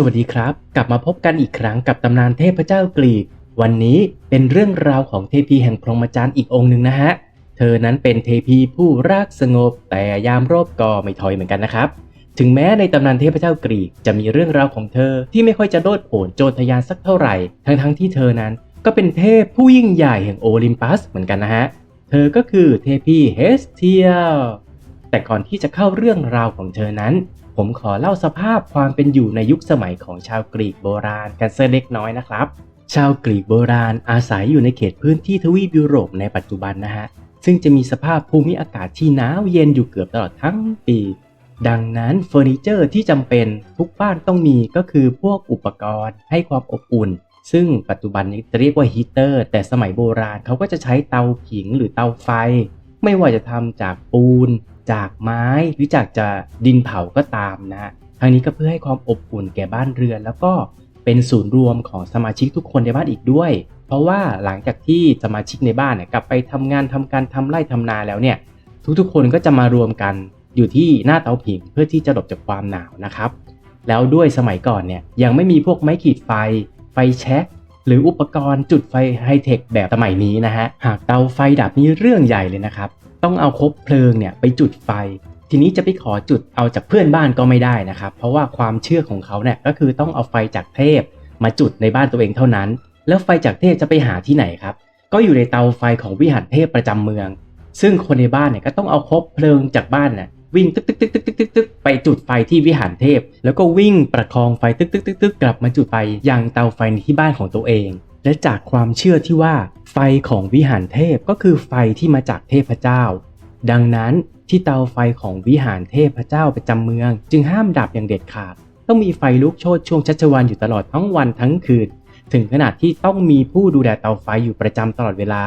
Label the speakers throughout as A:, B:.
A: สวัสดีครับ กลับมาพบกันอีกครั้งกับตำนานเทพเจ้ากรีก วันนี้เป็นเรื่องราวของเทพีแห่งพรหมจรรย์อีกองค์หนึ่งนะฮะ เธอนั้นเป็นเทพีผู้รักสงบ แต่ยามรบก็ไม่ถอยเหมือนกันนะครับ ถึงแม้ในตำนานเทพเจ้ากรีกจะมีเรื่องราวของเธอที่ไม่ค่อยจะโดดโผนโจทยานสักเท่าไหร่ ทั้งๆที่เธอนั้นก็เป็นเทพผู้ยิ่งใหญ่แห่งโอลิมปัสเหมือนกันนะฮะ เธอก็คือเทพีเฮสเทียแต่ก่อนที่จะเข้าเรื่องราวของเธอนั้น ผมขอเล่าสภาพความเป็นอยู่ในยุคสมัยของชาวกรีกโบราณกันสักเล็กน้อยนะครับ ชาวกรีกโบราณอาศัยอยู่ในเขตพื้นที่ทวีปยุโรปในปัจจุบันนะฮะ ซึ่งจะมีสภาพภูมิอากาศที่หนาวเย็นอยู่เกือบตลอดทั้งปี ดังนั้นเฟอร์นิเจอร์ที่จำเป็นทุกบ้านต้องมีก็คือพวกอุปกรณ์ให้ความอบอุ่นซึ่งปัจจุบันนี้จะเรียกว่าฮีเตอร์ แต่สมัยโบราณเขาก็จะใช้เตาผิงหรือเตาไฟ ไม่ว่าจะทำจากปูน จากไม้หรือจากจะดินเผาก็ตามนะฮะทั้งนี้ก็เพื่อให้ความอบอุ่นแก่บ้านเรือน แล้วก็เป็นศูนย์รวมของสมาชิกทุกคนในบ้านอีกด้วย เพราะว่าหลังจากที่สมาชิกในบ้านเนี่ยกลับไปทำงานทำการทำไร่ทำนาแล้วเนี่ยทุกๆ คนก็จะมารวมกันอยู่ที่หน้าเตาผิงเพื่อที่จะหลบจากความหนาวนะครับ แล้วด้วยสมัยก่อนเนี่ยยังไม่มีพวกไม้ขีดไฟ ไฟแช็กหรืออุปกรณ์จุดไฟไฮเทคแบบสมัยนี้นะฮะหากเตาไฟดับนี่เรื่องใหญ่เลยนะครับ ต้องเอาคบเพลิงเนี่ยไปจุดไฟ ทีนี้จะไปขอจุดเอาจากเพื่อนบ้านก็ไม่ได้นะครับ เพราะว่าความเชื่อของเขาเนี่ยก็คือต้องเอาไฟจากเทพ มาจุดในบ้านตัวเองเท่านั้น แล้วไฟจากเทพจะไปหาที่ไหนครับ ก็อยู่ในเตาไฟของวิหารเทพประจำเมือง ซึ่งคนในบ้านเนี่ยก็ต้องเอาคบเพลิงจากบ้านน่ะวิ่งตึกตึกตึกตึกตึกตึกตึกไปจุดไฟที่วิหารเทพ แล้วก็วิ่งประคองไฟตึกตึกตึกตึกกลับมาจุดไฟยังเตาไฟในที่บ้านของตัวเอง และจากความเชื่อที่ว่า ไฟของวิหารเทพก็คือไฟที่มาจากเทพเจ้า ดังนั้นที่เตาไฟของวิหารเทพเจ้าประจำเมือง จึงห้ามดับอย่างเด็ดขาด ต้องมีไฟลุกโชนช่วงชัชวานอยู่ตลอดทั้งวันทั้งคืน ถึงขนาดที่ต้องมีผู้ดูแลเตาไฟอยู่ประจำตลอดเวลา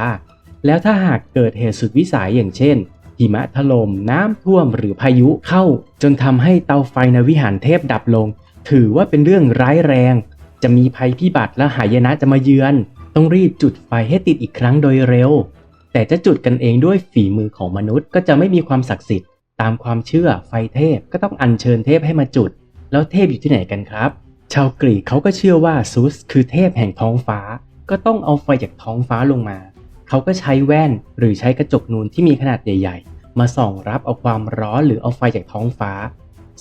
A: แล้วถ้าหากเกิดเหตุสุดวิสัยอย่างเช่นหิมะถล่มน้ำท่วมหรือพายุเข้า จนทำให้เตาไฟในวิหารเทพดับลง ถือว่าเป็นเรื่องร้ายแรง จะมีภัยพิบัติและหายนะจะมาเยือน ต้องรีบจุดไฟให้ติดอีกครั้งโดยเร็ว แต่จะจุดกันเองด้วยฝีมือของมนุษย์ก็จะไม่มีความศักดิ์สิทธิ์ ตามความเชื่อไฟเทพก็ต้องอัญเชิญเทพให้มาจุด แล้วเทพอยู่ที่ไหนกันครับ ชาวกรีกเขาก็เชื่อว่าซุสคือเทพแห่งท้องฟ้า ก็ต้องเอาไฟจากท้องฟ้าลงมา เขาก็ใช้แว่นหรือใช้กระจกนูนที่มีขนาดใหญ่ ๆ มาส่องรับเอาความร้อนหรือเอาไฟจากท้องฟ้า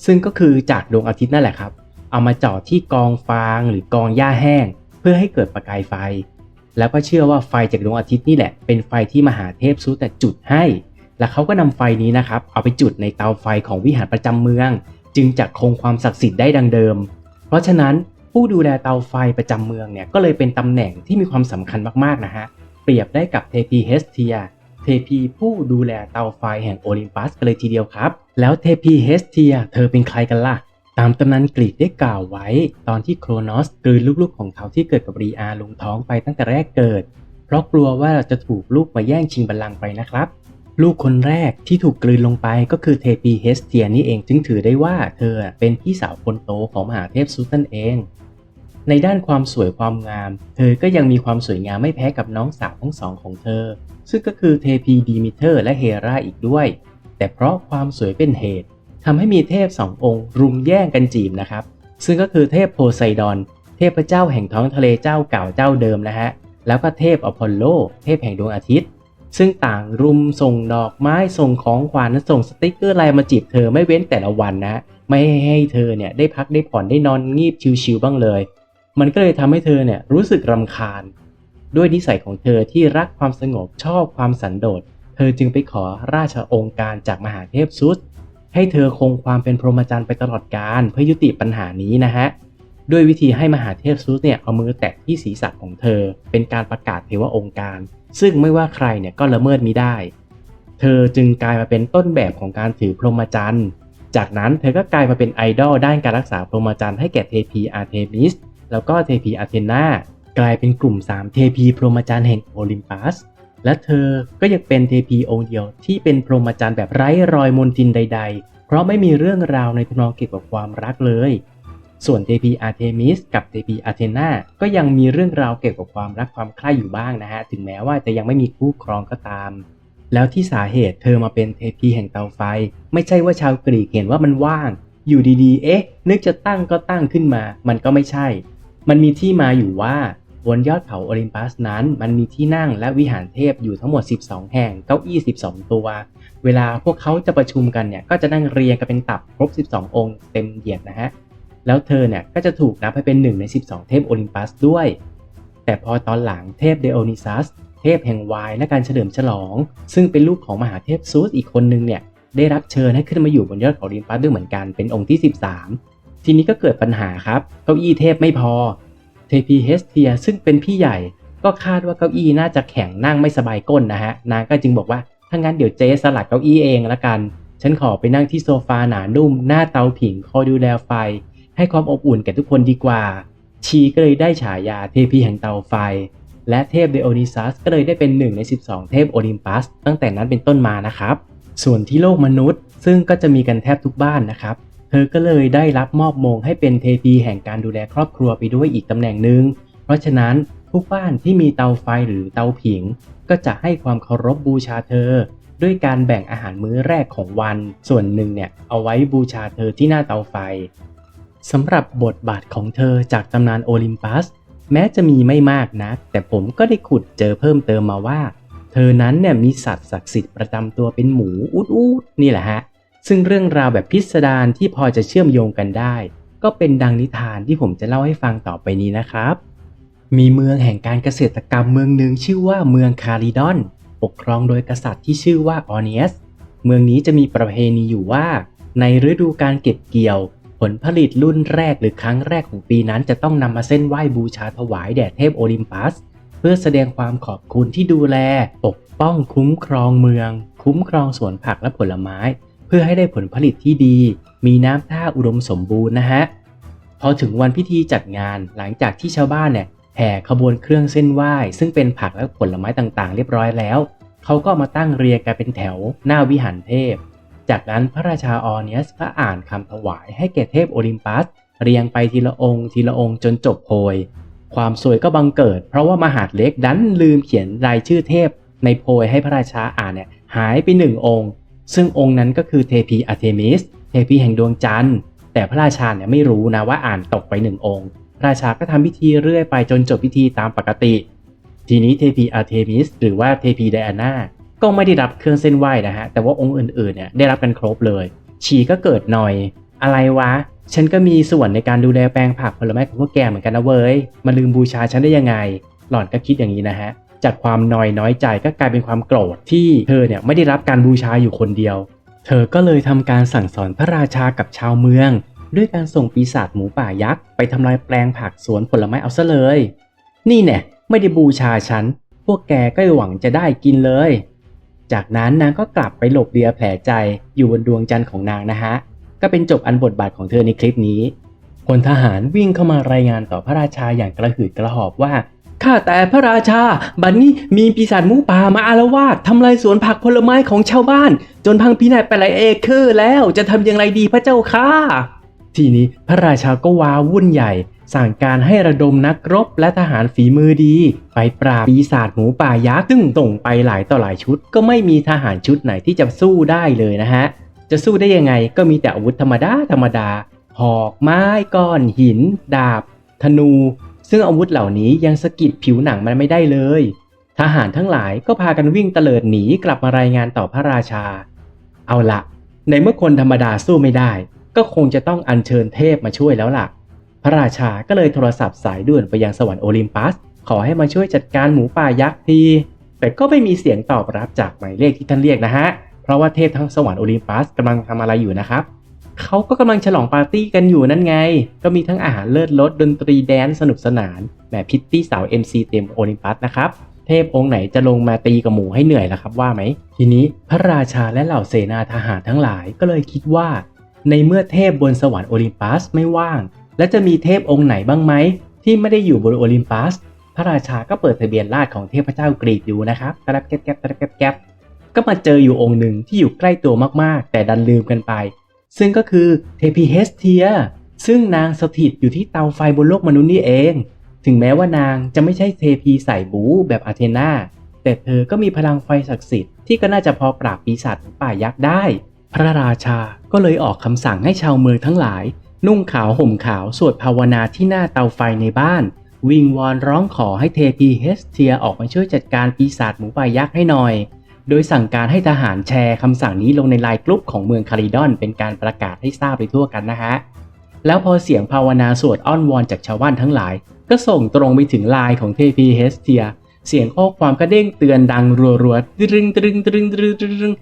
A: ซึ่งก็คือจากดวงอาทิตย์นั่นแหละครับ เอามาจ่อที่กองฟางหรือกองหญ้าแห้ง เพื่อให้เกิดประกายไฟ แล้วก็เชื่อว่าไฟจากดวงอาทิตย์นี่แหละ เป็นไฟที่มหาเทพซุสแต่จุดให้ และเขาก็นำไฟนี้นะครับ เอาไปจุดในเตาไฟของวิหารประจำเมือง จึงจะคงความศักดิ์สิทธิ์ได้ดังเดิม เพราะฉะนั้นผู้ดูแลเตาไฟประจำเมืองเนี่ยก็เลยเป็นตำแหน่งที่มีความสำคัญมากๆนะฮะเปรียบได้กับเทพีเฮสเทียเทพีผู้ดูแลเตาไฟแห่งโอลิมปัสกันเลยทีเดียวครับ แล้วเทพีเฮสเทียเธอเป็นใครกันล่ะ ตามตำนานกรีกได้กล่าวไว้ ตอนที่โครนอสกลืนลูกๆของเขาที่เกิดกับรีอาลงท้องไปตั้งแต่แรกเกิด เพราะกลัวว่าจะถูกลูกมาแย่งชิงบัลลังก์ไปนะครับ ลูกคนแรกที่ถูกกลืนลงไปก็คือเทพีเฮสเทียนี่เองจึงถือได้ว่าเธอเป็นพี่สาวคนโตของมหาเทพซุสนั่นเอง ในด้านความสวยความงาม เธอก็ยังมีความสวยงามไม่แพ้กับน้องสาวทั้งสองของเธอ ซึ่งก็คือเทพีดีมิเตอร์และเฮราอีกด้วย แต่เพราะความสวยเป็นเหตุ ทำให้มีเทพสององค์ รุมแย่งกันจีบนะครับ ซึ่งก็คือเทพโพไซดอน เทพเจ้าแห่งท้องทะเลเจ้าเก่าเจ้าเดิมนะฮะ แล้วก็เทพอพอลโล เทพแห่งดวงอาทิตย์ ซึ่งต่างรุมส่งดอกไม้ส่งของขวัญส่งสติกเกอร์ลน์มาจีบเธอไม่เว้นแต่ละวันนะไม่ให้เธอเนี่ยได้พักได้ผ่อนได้นอนงีบชิวๆบ้างเลย มันก็เลยทำให้เธอเนี่ยรู้สึกรำคาญ ด้วยนิสัยของเธอที่รักความสงบชอบความสันโดษ เธอจึงไปขอราชองค์การจากมหาเทพซุส ให้เธอคงความเป็นพรหมจรรย์ไปตลอดกาลเพื่อยุติปัญหานี้นะฮะด้วยวิธีให้มหาเทพซุสเนี่ยเอามือแตะที่ศีรษะของเธอ เป็นการประกาศเทวองค์การ ซึ่งไม่ว่าใครเนี่ยก็ละเมิดมิได้ เธอจึงกลายมาเป็นต้นแบบของการถือพรหมจรรย์จากนั้นเธอก็กลายมาเป็นไอดอลด้านการรักษาพรหมจรรย์ให้แก่เทพีอาร์เทมิสแล้วก็เทพีอาเทนากลายเป็นกลุ่ม 3 เทพีพรหมจรรย์แห่งโอลิมปัส และเธอก็ยังเป็นเทพีองค์เดียวที่เป็นพรหมจรรย์แบบไร้รอยมนทินใด ๆ เพราะไม่มีเรื่องราวในทำนองเกี่ยวกับความรักเลย ส่วนเทพีอาร์เทมิสกับเทพีอาเทนาก็ยังมีเรื่องราวเกี่ยวกับความรักความใคร่อยู่บ้างนะฮะ ถึงแม้ว่าจะยังไม่มีคู่ครองก็ตาม แล้วที่สาเหตุเธอมาเป็นเทพีแห่งเตาไฟ ไม่ใช่ว่าชาวกรีกเห็นว่ามันว่าง อยู่ดีๆ เอ๊ะ นึกจะตั้งก็ตั้งขึ้นมา มันก็ไม่ใช่ มันมีที่มาอยู่ว่า บนยอดเขาโอลิมปัสนั้น มันมีที่นั่งและวิหารเทพอยู่ทั้งหมด 12 แห่ง เก้าอี้ 12 ตัว เวลาพวกเขาจะประชุมกันเนี่ย ก็จะนั่งเรียงกันเป็นตับครบ 12 องค์เต็มเหยียดนะฮะ แล้วเธอเนี่ยก็จะถูกนับให้เป็นหนึ่งใน 12 เทพโอลิมปัสด้วย แต่พอตอนหลังเทพเดโอนิซัส เทพแห่งวายและการเฉลิมฉลอง ซึ่งเป็นลูกของมหาเทพซูสอีกคนนึงเนี่ย ได้รับเชิญให้ขึ้นมาอยู่บนยอดเขาโอลิมปัสด้วยเหมือนกัน เป็นองค์ที่ 13 ทีนี้ก็เกิดปัญหาครับ เก้าอี้เทพไม่พอ เทพีเฮสเทียซึ่งเป็นพี่ใหญ่ก็คาดว่าเก้าอี้น่าจะแข็งนั่งไม่สบายก้นนะฮะนางก็จึงบอกว่าถ้างั้นเดี๋ยวเจ๊สลัดเก้าอี้เองละกัน ฉันขอไปนั่งที่โซฟาหนานุ่ม หน้าเตาผิงคอยดูแลไฟ ให้ความอบอุ่นแก่ทุกคนดีกว่า ชีก็เลยได้ฉายาเทพีแห่งเตาไฟ และเทพเดโอนิซัสก็เลยได้เป็นหนึ่งใน 12 เทพโอลิมปัส ตั้งแต่นั้นเป็นต้นมานะครับ ส่วนที่โลกมนุษย์ ซึ่งก็จะมีกันแทบทุกบ้านนะครับ เธอก็เลยได้รับมอบมงให้เป็นเทพีแห่งการดูแลครอบครัวไปด้วยอีกตำแหน่งหนึ่ง เพราะฉะนั้นทุกบ้านที่มีเตาไฟหรือเตาผิง ก็จะให้ความเคารพบูชาเธอ ด้วยการแบ่งอาหารมื้อแรกของวัน ส่วนหนึ่งเนี่ยเอาไว้บูชาเธอที่หน้าเตาไฟสำหรับบทบาทของเธอจากตำนานโอลิมปัส แม้จะมีไม่มากนะักแต่ผมก็ได้ขุดเจอเพิ่มเติมมาว่า เธอนั้นเนี่ยมีสัตว์ศักดิ์สิทธิ์ประจำตัวเป็นหมูอูดอูดนี่แหละฮะ ซึ่งเรื่องราวแบบพิสดารที่พอจะเชื่อมโยงกันได้ ก็เป็นดังนิทานที่ผมจะเล่าให้ฟังต่อไปนี้นะครับ มีเมืองแห่งการเกษตรกรรมเมืองหนึ่งชื่อว่าเมืองคาริดอน ปกครองโดยกษัตริย์ที่ชื่อว่าออเนียส เมืองนี้จะมีประเพณีอยู่ว่า ในฤดูการเก็บเกี่ยว ผลผลิตรุ่นแรกหรือครั้งแรกของปีนั้นจะต้องนำมาเส้นไหว้บูชาถวายแด่เทพโอลิมปัสเพื่อแสดงความขอบคุณที่ดูแล ปกป้องคุ้มครองเมือง คุ้มครองสวนผักและผลไม้ เพื่อให้ได้ผลผลิตที่ดี มีน้ำท่าอุดมสมบูรณ์นะฮะพอถึงวันพิธีจัดงานหลังจากที่ชาวบ้านเนี่ยแห่ขบวนเครื่องเส้นไหว้ ซึ่งเป็นผักและผลไม้ต่างๆ เรียบร้อยแล้ว เขาก็มาตั้งเรียงกันเป็นแถวหน้าวิหารเทพ จากนั้นพระราชาออเนียสก็อ่านคำถวายให้แก่เทพโอลิมปัส เรียงไปทีละองค์ ทีละองค์จนจบโพย ความสวยก็บังเกิด เพราะว่ามหาดเล็กดันลืมเขียนรายชื่อเทพ ในโพยให้พระราชาอ่านเนี่ยหายไปหนึ่งองค์ ซึ่งองค์นั้นก็คือเทพีอาร์เทมิส เทพีแห่งดวงจันทร์ แต่พระราชาเนี่ยไม่รู้นะว่าอ่านตกไปหนึ่งองค์ พระราชาก็ทำพิธีเรื่อยไปจนจบพิธีตามปกติ ทีนี้เทพีอาร์เทมิสหรือว่าเทพีไดอาน่าก็ไม่ได้รับเครื่องเส้นไหว้นะฮะ แต่ว่าองค์อื่นๆเนี่ยได้รับกันครบเลย ชีก็เกิดหน่อย อะไรวะ ฉันก็มีส่วนในการดูแลแปลงผักผลไม้ของพวกแกเหมือนกันนะเว้ย มาลืมบูชาฉันได้ยังไง หล่อนก็คิดอย่างนี้นะฮะ จากความนอยน้อยใจก็กลายเป็นความโกรธที่เธอเนี่ยไม่ได้รับการบูชาอยู่คนเดียว เธอก็เลยทำการสั่งสอนพระราชากับชาวเมือง ด้วยการส่งปีศาจหมูป่ายักษ์ไปทำลายแปลงผักสวนผลไม้เอาซะเลย นี่เนี่ยไม่ได้บูชาฉัน พวกแกก็หวังจะได้กินเลย จากนั้นนางก็กลับไปหลบเลียแผลใจอยู่บนดวงจันทร์ของนางนะฮะ ก็เป็นจบอันบทบาทของเธอในคลิปนี้พลทหารวิ่งเข้ามารายงานต่อพระราชาอย่างกระหืดกระหอบว่า ข้าแต่พระราชา บัดนนี้มีปีศาจหมูป่ามาอารวาสทำลายสวนผักผลไม้ของชาวบ้าน จนพังพินาศไปหลายเอเคอร์แล้วจะทำอย่างไรดีพระเจ้าค่ะทีนี้พระราชาก็วาวุ่นใหญ่ สั่งการให้ระดมนักรบและทหารฝีมือดี ไปปราบปีศาจหมูป่ายักษ์ซึ่งส่งไปหลายต่อหลายชุด ก็ไม่มีทหารชุดไหนที่จะสู้ได้เลยนะฮะ จะสู้ได้ยังไงก็มีแต่อาวุธธรรมดาธรรมดาหอกไม้ก้อนหิน ดาบ ธนู ซึ่งอาวุธเหล่านี้ยังสะกิดผิวหนังมันไม่ได้เลย ทหารทั้งหลายก็พากันวิ่งเตลิดหนีกลับมารายงานต่อพระราชา เอาละในเมื่อคนธรรมดาสู้ไม่ได้ ก็คงจะต้องอัญเชิญเทพมาช่วยแล้วล่ะ พระราชาก็เลยโทรศัพท์สายด่วนไปยังสวรรค์โอลิมปัส ขอให้มาช่วยจัดการหมูป่ายักษ์ทีแต่ก็ไม่มีเสียงตอบรับจากหมายเลขที่ท่านเรียกนะฮะ เพราะว่าเทพทั้งสวรรค์โอลิมปัสกำลังทำอะไรอยู่นะครับ เขาก็กำลังฉลองปาร์ตี้กันอยู่นั่นไง ก็มีทั้งอาหารเลิศรสดนตรีแดนสนุกสนานแบบพิตตี้สาว MC เต็มโอลิมปัสนะครับเทพองค์ไหนจะลงมาตีกับหมูให้เหนื่อยล่ะครับว่าไหม ทีนี้พระราชาและเหล่าเสนาทหารทั้งหลายก็เลยคิดว่า ในเมื่อเทพบนสวรรค์โอลิมปัสไม่ว่าง และจะมีเทพองค์ไหนบ้างไหมที่ไม่ได้อยู่บนโอลิมปัส พระราชาก็เปิดทะเบียนราษฎร์ของเทพเจ้ากรีกดูนะครับกระแกบแกบกระแกบแกบก็มาเจออยู่องค์หนึ่งที่อยู่ใกล้ตัวมากๆ แต่ดันลืมกันไป ซึ่งก็คือเทพีเฮสเทียซึ่งนางสถิตอยู่ที่เตาไฟบนโลกมนุษย์นี่เอง ถึงแม้ว่านางจะไม่ใช่เทพีใส่บูแบบอาเทนา แต่เธอก็มีพลังไฟศักดิ์สิทธิ์ที่ก็น่าจะพอปราบปีศาจหมูป่ายักษ์ได้ พระราชาก็เลยออกคำสั่งให้ชาวเมืองทั้งหลาย นุ่งขาวห่มขาวสวดภาวนาที่หน้าเตาไฟในบ้าน วิงวอนร้องขอให้เทพีเฮสเทียออกมาช่วยจัดการปีศาจหมูป่ายักษ์ให้หน่อย โดยสั่งการให้ทหารแชร์คำสั่งนี้ลงในไลน์กลุ่มของเมืองคาริดอน เป็นการประกาศให้ทราบไปทั่วกันนะฮะ แล้วพอเสียงภาวนาสวดอ้อนวอนจากชาวบ้านทั้งหลาย ก็ส่งตรงไปถึงไลน์ของเทพีเฮสเทีย เสียงข้อความก็เด้งเตือนดังรัวๆตรึงตรึงตรึงตรึงตรึง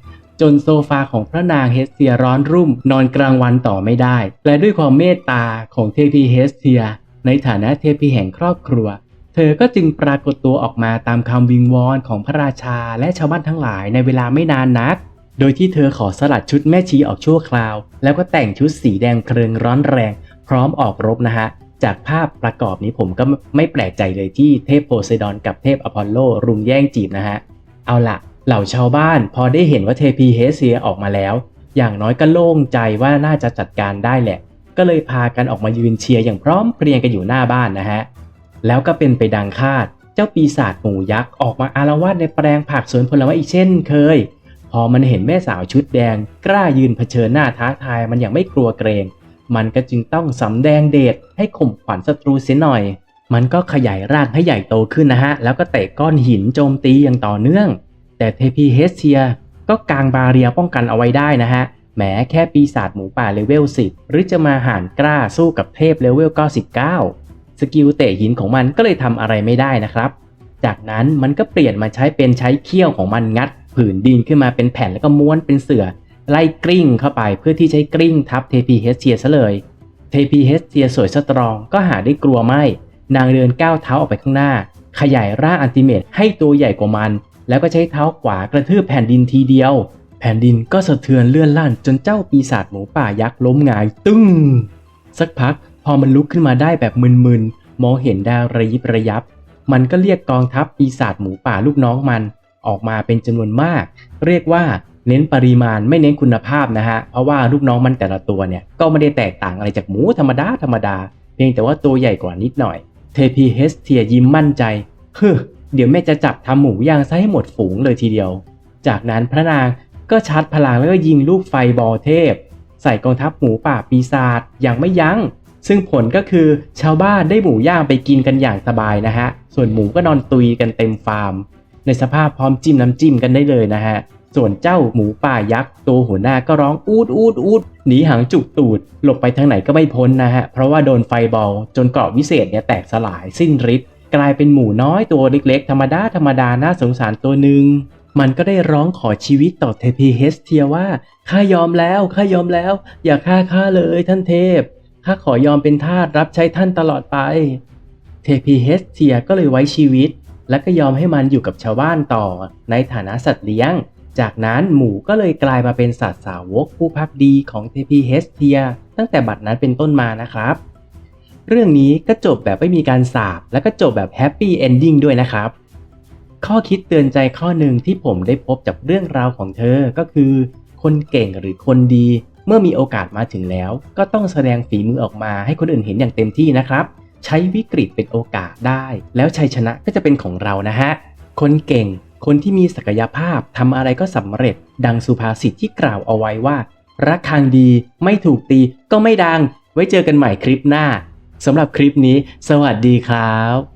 A: จนโซฟาของพระนางเฮสเทียร้อนรุ่ม นอนกลางวันต่อไม่ได้ และด้วยความเมตตาของเทพีเฮสเทีย ในฐานะเทพีแห่งครอบครัว ธอก็จึงปรากฏตัวออกมาตามคำวิงวอนของพระราชาและชาวบ้านทั้งหลายในเวลาไม่นานนัก โดยที่เธอขอสลัดชุดแม่ชีออกชั่วคราว แล้วก็แต่งชุดสีแดงเพลิงร้อนแรง พร้อมออกรบนะฮะ จากภาพประกอบนี้ผมก็ไม่แปลกใจเลยที่เทพโพไซดอนกับเทพอพอลโลรุมแย่งจีบนะฮะ เอาละเหล่าชาวบ้านพอได้เห็นว่าเทพีเฮเซียออกมาแล้ว อย่างน้อยก็โล่งใจว่าน่าจะจัดการได้แหละ ก็เลยพากันออกมายืนเชียร์อย่างพร้อมเพรียงกันอยู่หน้าบ้านนะฮะ แล้วก็เป็นไปดังคาด เจ้าปีศาจหมูยักษ์ออกมาอารวาสในแปลงผักสวนผลไม้อีกเช่นเคย พอมันเห็นแม่สาวชุดแดง กล้ายืนเผชิญหน้าท้าทายมันอย่างไม่กลัวเกรง มันก็จึงต้องสำแดงเดชให้ข่มขวัญศัตรูเสียหน่อย มันก็ขยายร่างให้ใหญ่โตขึ้นนะฮะ แล้วก็เตะก้อนหินโจมตีอย่างต่อเนื่อง แต่เทพีเฮสเทียก็กางบาเรียป้องกันเอาไว้ได้นะฮะแหมแค่ปีศาจหมูป่าเลเวล10 หรือจะมาหารกล้าสู้กับเทพเลเวล99 สกิลเตะหินของมันก็เลยทำอะไรไม่ได้นะครับ จากนั้นมันก็เปลี่ยนมาใช้เป็นใช้เขี้ยวของมันงัด ผืนดินขึ้นมาเป็นแผ่นแล้วก็ม้วนเป็นเสือ ไล่กลิ้งเข้าไปเพื่อที่ใช้กลิ้งทับเทพีเฮสเทียซะเลยเทพีเฮสเทียสวยสตรองก็หาได้กลัวไม่ นางเดินก้าวเท้าออกไปข้างหน้า ขยายร่างอันติเมตให้ตัวใหญ่กว่ามัน แล้วก็ใช้เท้าขวากระทืบแผ่นดินทีเดียว แผ่นดินก็สะเทือนเลื่อนลั่นจนเจ้าปีศาจหมูป่ายักษ์ล้มงายตึ้งสักพัก อมันลุกขึ้นมาได้แบบมึนๆ มองเห็นดาวระยิบระยับ มันก็เรียกกองทัพปีศาจหมูป่าลูกน้องมัน ออกมาเป็นจำนวนมาก เรียกว่าเน้นปริมาณไม่เน้นคุณภาพนะฮะ เพราะว่าลูกน้องมันแต่ละตัวเนี่ย ก็ไม่ได้แตกต่างอะไรจากหมูธรรมดาธรรมดา เพียงแต่ว่าตัวใหญ่กว่านิดหน่อย เทพีเฮสเทียยิ้มมั่นใจ เฮ้อ เดี๋ยวแม่จะจับทำหมูย่างซะให้หมดฝูงเลยทีเดียว จากนั้นพระนางก็ชาร์จพลังแล้วก็ยิงลูกไฟบอลเทพ ใส่กองทัพหมูป่าปีศาจอย่างไม่ยัง้ง ซึ่งผลก็คือชาวบ้านได้หมูย่างไปกินกันอย่างสบายนะฮะ ส่วนหมูก็นอนตุยกันเต็มฟาร์ม ในสภาพพร้อมจิ้มน้ำจิ้มกันได้เลยนะฮะ ส่วนเจ้าหมูป่ายักษ์ตัวหัวหน้าก็ร้องอูดอูดอูดหนีหางจุกตูด หลบไปทางไหนก็ไม่พ้นนะฮะ เพราะว่าโดนไฟบอลจนเกราะวิเศษเนี่ยแตกสลายสิ้นฤทธิ์กลายเป็นหมูน้อยตัวเล็กๆ ธรรมดาธรรมดาน่าสงสารตัวหนึ่งมันก็ได้ร้องขอชีวิตต่อเทพีเฮสเทียว่าข้ายอมแล้วข้ายอมแล้ว อย่าฆ่าข้าเลยท่านเทพ ข้าขอยอมเป็นทาสรับใช้ท่านตลอดไป เทพีเฮสเทียก็เลยไว้ชีวิต และก็ยอมให้มันอยู่กับชาวบ้านต่อ ในฐานะสัตว์เลี้ยง จากนั้นหมูก็เลยกลายมาเป็นสัตว์สาวกผู้พักดีของเทพีเฮสเทีย ตั้งแต่บัดนั้นเป็นต้นมานะครับ เรื่องนี้ก็จบแบบไม่มีการสาบ และก็จบแบบแฮปปี้เอนดิ้งด้วยนะครับ ข้อคิดเตือนใจข้อหนึ่งที่ผมได้พบจากเรื่องราวของเธอก็คือ คนเก่งหรือคนดี เมื่อมีโอกาสมาถึงแล้ว ก็ต้องแสดงฝีมือออกมาให้คนอื่นเห็นอย่างเต็มที่นะครับ ใช้วิกฤตเป็นโอกาสได้ แล้วชัยชนะก็จะเป็นของเรานะฮะ คนเก่ง คนที่มีศักยภาพทำอะไรก็สำเร็จ ดังสุภาษิตที่กล่าวเอาไว้ว่ารักคางดีไม่ถูกตีก็ไม่ดัง ไว้เจอกันใหม่คลิปหน้าสำหรับคลิปนี้ สวัสดีครับ